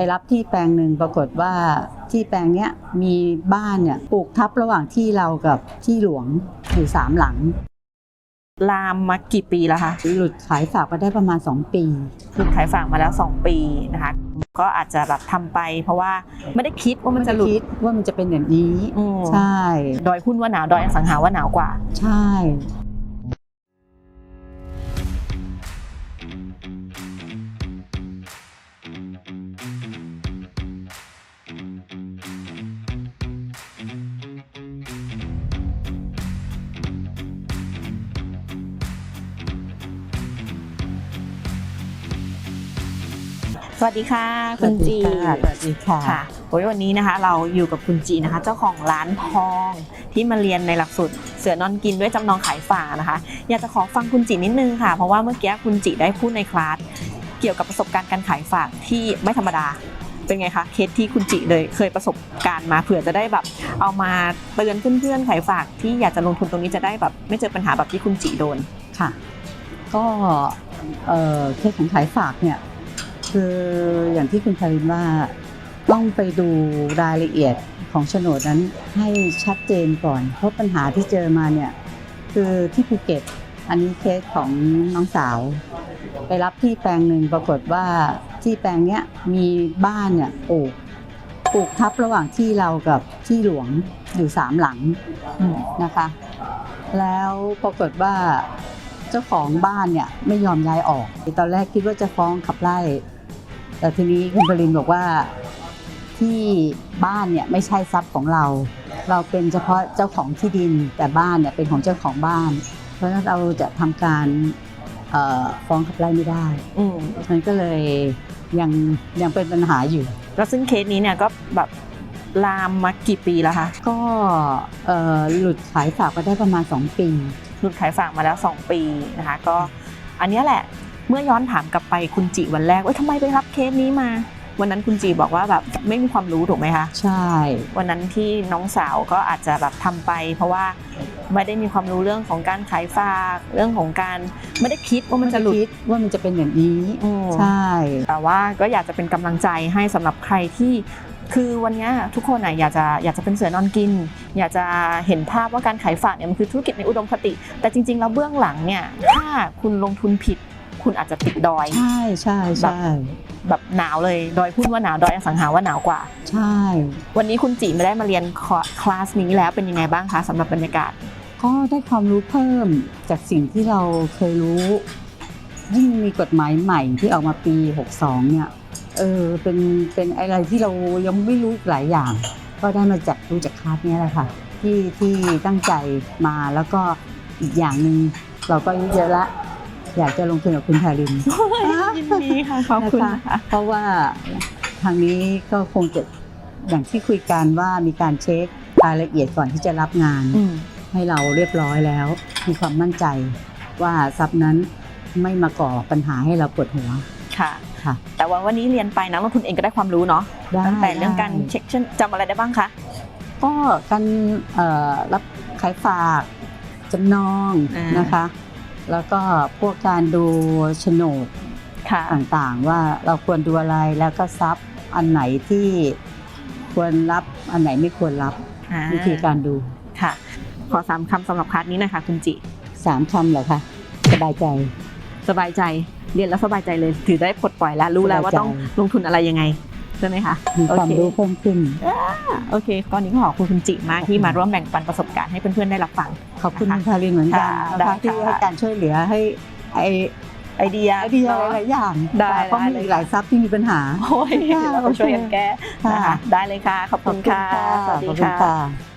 ไปรับที่แปลงหนึ่งปรากฏว่าที่แปลงเนี้ยมีบ้านเนี่ยปลูกทับระหว่างที่เรากับที่หลวงอยู่สามหลัง ลามมากี่ปีแล้วคะหลุดขายฝากมาได้ประมาณ 2 ปีหลุดขายฝากมาแล้ว 2 ปีนะคะ ก็อาจจะแบบทำไป เพราะว่าไม่ได้คิดว่ามันจะหลุดคิดว่ามันจะเป็นอย่างนี้ อืมใช่ ดอยหุ้นว่าหนาวดอยอสังหาว่าหนาวกว่า ใช่ สวัสดีค่ะ คุณจีสวัสดีค่ะค่ะโอ้ยวันนี้นะคะ เราอยู่กับคุณจีนะคะ เจ้าของร้านทองที่มาเรียนในหลักสูตรเสือนอนกินด้วยจำนองขายฝากนะคะ อยากจะขอฟังคุณจีนิดนึงค่ะ เพราะว่าเมื่อกี้คุณจีได้พูดในคลาสเกี่ยวกับประสบการณ์การขายฝากที่ไม่ธรรมดาเป็นไงคะเคสที่คุณจิเลยเคยประสบการณ์มาเผื่อจะได้แบบ เอามาเตือนเพื่อนๆขายฝากที่อยากจะลงทุนตรงนี้จะได้แบบ ไม่เจอปัญหาแบบที่คุณจิโดนค่ะ ก็เอ่อเคสของขายฝากเนี่ย คืออย่างที่คุณคารินว่าต้องไปดูรายละเอียดของโฉนดนั้นให้ชัดเจนก่อน เพราะปัญหาที่เจอมาเนี่ยคือที่ภูเก็ตอันนี้เคสของน้องสาว ไปรับที่แปลงหนึ่งปรากฏว่าที่แปลงเนี้ยมีบ้านเนี่ยปลูกปลูกทับระหว่างที่เรากับที่หลวงอยู่สามหลังนะคะ แล้วปรากฏว่าเจ้าของบ้านเนี่ยไม่ยอมย้ายออก ตอนแรกคิดว่าจะฟ้องขับไล่ แต่ทีนี้คุณปรินบอกว่าที่บ้านเนี่ยไม่ใช่ทรัพย์ของเรา เราเป็นเฉพาะเจ้าของที่ดินแต่บ้านเนี่ยเป็นของเจ้าของบ้าน เพราะฉะนั้นเราจะทำการเอ่อฟ้องขับไล่ไม่ได้อืมมันก็เลยยังยังเป็นปัญหาอยู่ แล้วซึ่งเคสนี้เนี่ยก็แบบลามมากี่ปีแล้วคะก็เอ่อหลุดขายฝากมาได้ประมาณ 2 ปี หลุดขายฝากมาแล้ว 2 ปีนะคะ ก็อันเนี้ยแหละ เมื่อย้อนถามกลับไปคุณจิวันแรกว่าทำไมไปรับเคสนี้มา วันนั้นคุณจีบอกว่าแบบไม่มีความรู้ถูกไหมคะใช่ วันนั้นที่น้องสาวก็อาจจะแบบทำไป เพราะว่าไม่ได้มีความรู้เรื่องของการขายฝากเรื่องของการไม่ได้คิดว่ามันจะหลุดคิดว่ามันจะเป็นอย่างนี้อืมใช่ แต่ว่าก็อยากจะเป็นกำลังใจให้สำหรับใครที่คือวันเนี้ยทุกคนอะอยากจะอยากจะเป็นเสือนอนกิน อยากจะเห็นภาพว่าการขายฝากเนี่ยมันคือธุรกิจในอุดมคติ แต่จริง ๆ แล้วเบื้องหลังเนี่ยถ้าคุณลงทุนผิด คุณอาจจะติดดอย ใช่ใช่ใช่แบบหนาวเลย ดอยพูดว่าหนาว ดอยอสังหาว่าหนาวกว่า ใช่ วันนี้คุณจีไม่ได้มาเรียนคอคลาสนี้แล้วเป็นยังไงบ้างคะสำหรับบรรยากาศ ก็ได้ความรู้เพิ่มจากสิ่งที่เราเคยรู้ยิ่งมีกฎหมายใหม่ที่ออกมาปี 62 เนี่ย เออ เป็น เป็นอะไรที่เรายังไม่รู้อีกหลายอย่าง ก็ได้มาจากรู้จากคลาสเนี้ยแหละค่ะ ที่ที่ตั้งใจมาแล้วก็อีกอย่างหนึ่งเราก็อายุเยอะละ อยากจะลงทุนกับคุณทารินยินดีค่ะขอบคุณค่ะเพราะว่าทางนี้ก็คงจะอย่างที่คุยกันว่ามีการเช็ครายละเอียดก่อนที่จะรับงานอืมให้เราเรียบร้อยแล้ว มีความมั่นใจว่าทรัพย์นั้นไม่มาก่อปัญหาให้เราปวดหัวค่ะค่ะ แต่ว่าวันนี้เรียนไปนักลงทุนเองก็ได้ความรู้เนาะได้ตั้งแต่เรื่องการได้เช็คชั่นจำอะไรได้บ้างคะก็การเอ่อรับขายฝากจำนองอ่านนะคะ แล้วก็พวกการดูโฉนดค่ะต่างๆ ว่าเราควรดูอะไรแล้วก็ทรัพย์อันไหนที่ควรรับอันไหนไม่ควรรับอ่าวิธีการดูค่ะ ขอสามคำสำหรับคลาสนี้หนะคะคุณจิสามคำเหรอคะสบายใจ สบายใจเรียนแล้วสบายใจเลย ถือได้ปลดปล่อยแล้วรู้แล้วว่าสบายใจต้องลงทุนอะไรยังไง ใช่ไหมคะมีความโอเครู้เพิ่มขึ้นโอเค ตอนนี้ก็ขอบคุณคุณจิมากที่มาร่วมแบ่งปันประสบการณ์ให้เพื่อนๆได้รับฟังขอบคุณนะคะคุณคารินเหมือนกันค่ะนะได้คะที่ค่ะให้การช่วยเหลือให้ไอไอเดียไอเดียเนาะหลายๆอย่างได้เพราะมีได้อีกหลายทรัพย์ที่มีปัญหาโอ้ยค่ะเราช่วยกันแก้ค่ะนะคะได้เลยค่ะ ขอบคุณค่ะ สวัสขดีอบคุณค่ะค่ะ